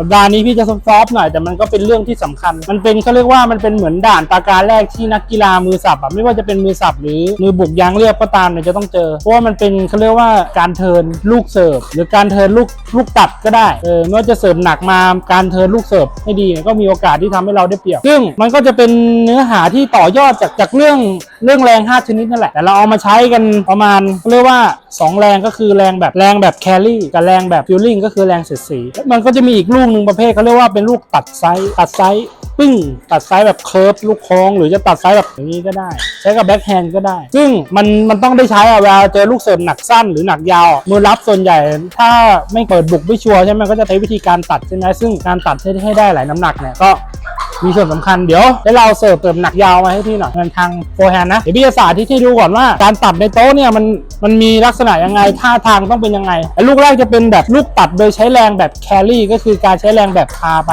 สัปดาห์นี้พี่จะซอฟต์ๆหน่อยแต่มันก็เป็นเรื่องที่สำคัญ มันเป็นเขาเรียกว่ามันเป็นเหมือนด่านตาการแรกที่นักกีฬามือสับอะไม่ว่าจะเป็นมือสับหรือมือบุกยางเรียบก็ตามเนี่ยจะต้องเจอ เพราะว่ามันเป็นเขาเรียกว่าการเทิร์นลูกเสิร์ฟหรือการเทิร์นลูกลูกตัดก็ได้เออไม่ว่าจะเสิร์ฟหนักมาการเทิร์นลูกเสิร์ฟให้ดีเนี่ยก็มีโอกาสที่ทำให้เราได้เปรียบ ซึ่งมันก็จะเป็นเนื้อหาที่ต่อยอดจากจากเรื่อง เรื่องแรง 5 ชนิดนั่นแหละ แต่เราเอามาใช้กันประมาณเรียกว่า 2 แรงก็คือแรงแบบแรงแบบแครี่กับแรงแบบฟิลลิ่งก็คือแรงเสียดสี มันก็จะมีอีกลูกหนึ่งประเภทเขาเรียกว่าเป็นลูกตัดไซส์ตัดไซส์ปึ้ง ตัดไซส์แบบเคิร์ฟลูกโค้งหรือจะตัดไซส์แบบอย่างนี้ก็ได้ ใช้กับแบ็คแฮนด์ก็ได้ ซึ่งมันมันต้องได้ใช้อะเวลาเจอลูกเสิร์ฟหนักสั้นหรือหนักยาว มือรับส่วนใหญ่ ถ้าไม่เปิดบุกไม่ชัวร์ใช่ไหมก็จะใช้วิธีการตัดใช่ไหมซึ่งการตัดให้ให้ได้หลายน้ำหนักเนี่ยก็ มีส่วนสำคัญเดี๋ยวให้เราเสิร์ฟเติมหนักยาวมาให้พี่หน่อยเงินทางโฟร์แฮนด์นะเดี๋ยวพี่จะสาธิตให้ดูก่อนว่า การตัดในโต๊ะเนี่ยมันมันมีลักษณะยังไงท่าทางต้องเป็นยังไงลูกแรกจะเป็นแบบลูกตัดโดยใช้แรงแบบแครี่ก็คือการใช้แรงแบบพาไป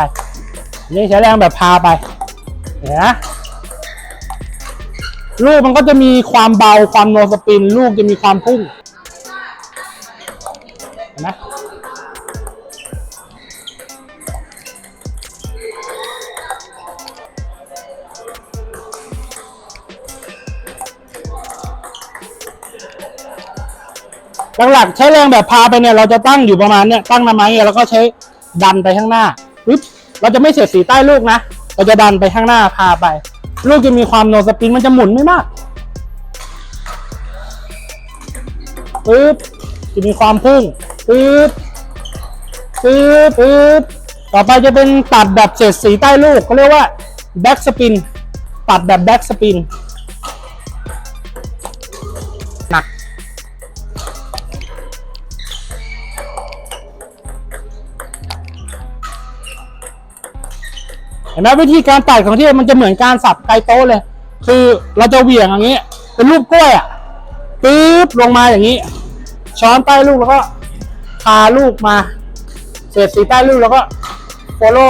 นี่ใช้แรงแบบพาไปเห็นไหมลูกมันก็จะมีความเบาความโนสปิน ลูกจะมีความพุ่งเห็นไหม หลักๆใช้แรงแบบพาไปเนี่ยเราจะตั้งอยู่ประมาณเนี่ยตั้งนำไม้เนี่ยแล้วก็ใช้ดันไปข้างหน้าปึ๊บเราจะไม่เสียดสีใต้ลูกนะเราจะดันไปข้างหน้าพาไป ลูกจะมีความโนสปริงมันจะหมุนไม่มากปึ๊บจะมีความพุ่งปึ๊บปึ๊บปึ๊บต่อไปจะเป็นตัดแบบเสียดสีใต้ลูกเขาเรียกว่าแบ็กสปินตัดแบบแบ็กสปิน ห็นไหมวิธีการตัดของที่มันจะเหมือนการสับไกโต๊ะเลย คือเราจะเหวี่ยงอย่างนี้ เป็นรูปกล้วยอะปึ๊บลงมาอย่างนี้ ช้อนใต้ลูกแล้วก็พาลูกมาเสียดสีใต้ลูกแล้วก็โฟโล่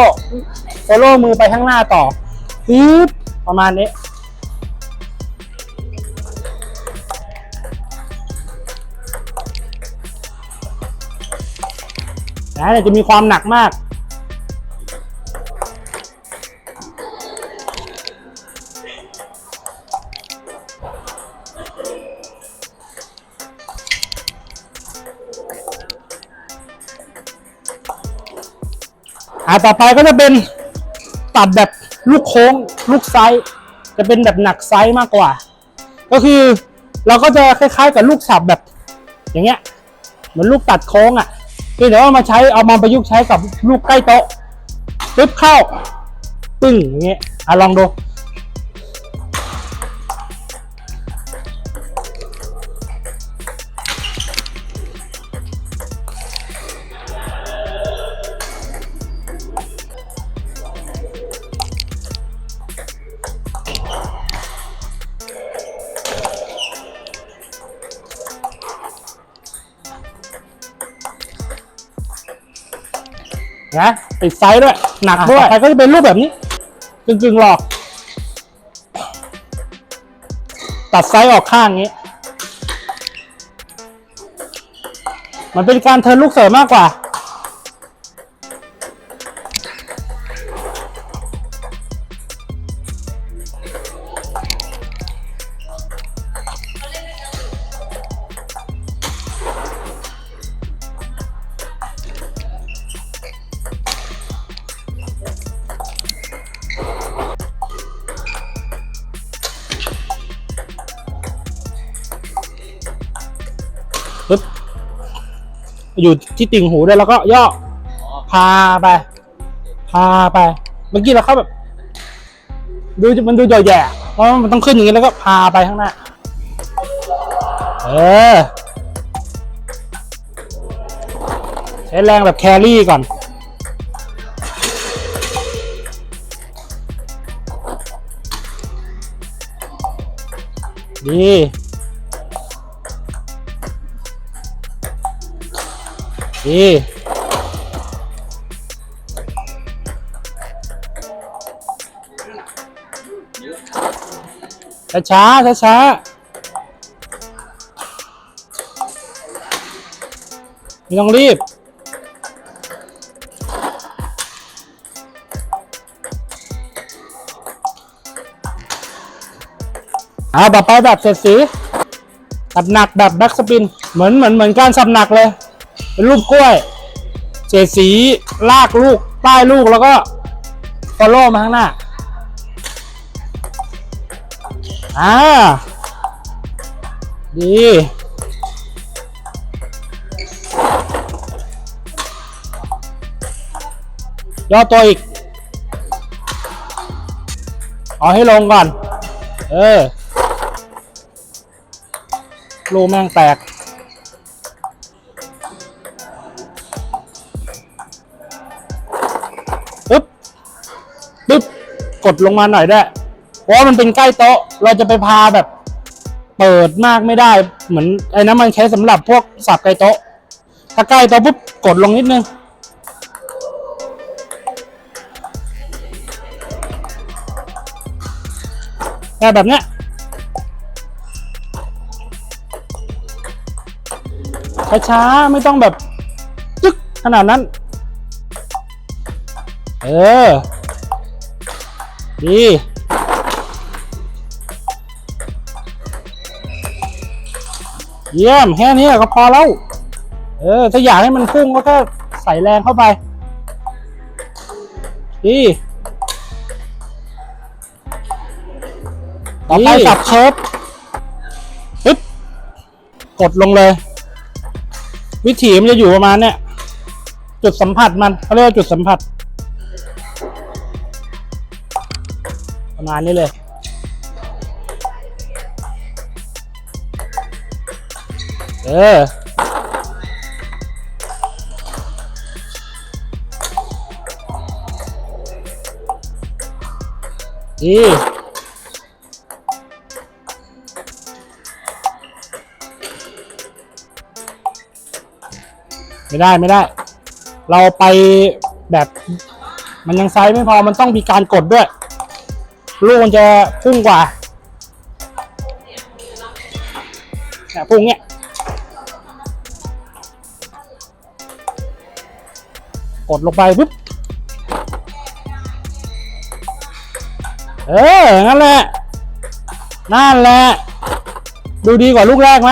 โฟโล่มือไปข้างหน้าต่อปึ๊บประมาณนี้นะจะมีความหนักมากาต่อไปก็จะเป็นตัดแบบลูกโค้งลูกไซส์จะเป็นแบบหนักไซส์มากกว่า ก็คือเราก็จะคล้ายๆกับลูกสับแบบ อย่างเงี้ยเหมือนลูกตัดโค้งอะเพียงแต่ว่ามาใช้เอามาประยุกต์ใช้กับลูกใกล้โต๊ะปึ๊บเข้า ปึ้งอย่างเงี้ยอะลองดู นะติดไซส์ด้วย หนักด้วยใครก็จะเป็นรูปแบบนี้กึ่งๆหลอก ตัดไซส์ออกข้างนี้ มันเป็นการเทิร์นลูกเสริมมากกว่า อยู่ที่ติ่งหูด้วยแล้วก็ย่อพาไป พาไป เมื่อกี้เราเข้าแบบ ดูมันดูจ่อแย่เพราะมันต้องขึ้นอย่างนี้แล้วก็พาไปข้างหน้า เออ ใช้แรงแบบแครี่ก่อนดี ดีช้าช้าช้าช้าไม่ต้องรีบเอาแบบไปแบบเสร็จสีตัดหนักแบบแบ็กสปิน เหมือนเหมือนเหมือนการสับหนักเลย เป็นรูปกล้วยเศษสีลากลูกใต้ลูกแล้วก็ฟอลโล่มาข้างหน้าอ่าดีย่อตัวอีก เอาให้ลงก่อน เออรูแม่งแตก ปึ๊บกดลงมาหน่อยได้เพราะมันเป็นใกล้โต๊ะ เราจะไปพาแบบ เปิดมากไม่ได้ เหมือนไอ้นั้นมันใช้สำหรับพวกสับใกล้โต๊ะ ถ้าใกล้โต๊ะปุ๊บกดลงนิดนึงแต่แบบเนี้ยช้าๆไม่ต้องแบบ จึ๊กขนาดนั้น เออ ดีเยี่ยมแค่นี้ก็พอแล้ว เออ ถ้าอยากให้มันพุ่งก็แค่ใส่แรงเข้าไป ดีต่อไปสับเคิร์ฟปึ๊บกดลงเลย วิถีมันจะอยู่ประมาณเนี้ยจุดสัมผัสมันเขาเรียกว่าจุดสัมผัส ประมาณนี้เลย เออดีไม่ได้ไม่ได้ เราไปแบบมันยังไซส์ไม่พอมันต้องมีการกดด้วย ลูกมันจะพุ่งกว่าเนี่พุ่งเนี้ยกดลงไปปุ๊บ เออนั่นแหละ นั่นแหละ ดูดีกว่าลูกแรกไหม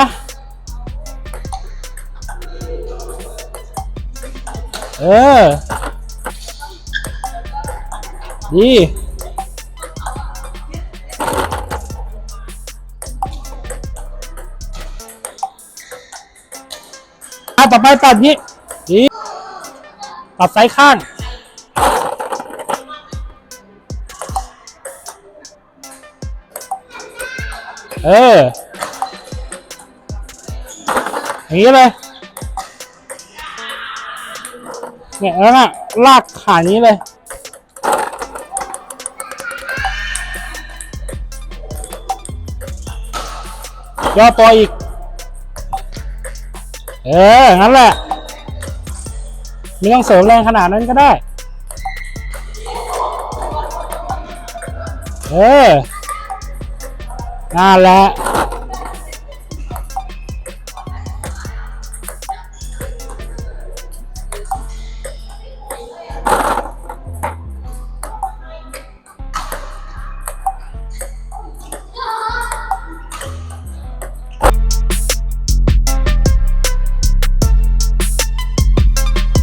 เออ ดี ต่อไปตัดนี้ดีตัดไซส์ข้าง เออ อย่างนี้เลยเนี่ยแล้วน่ะลากขานี้เลย ย่อตัวอีก เออ งั้นแหละ ไม่ต้องเสริมแรงขนาดนั้นก็ได้ เออนั่นแหละ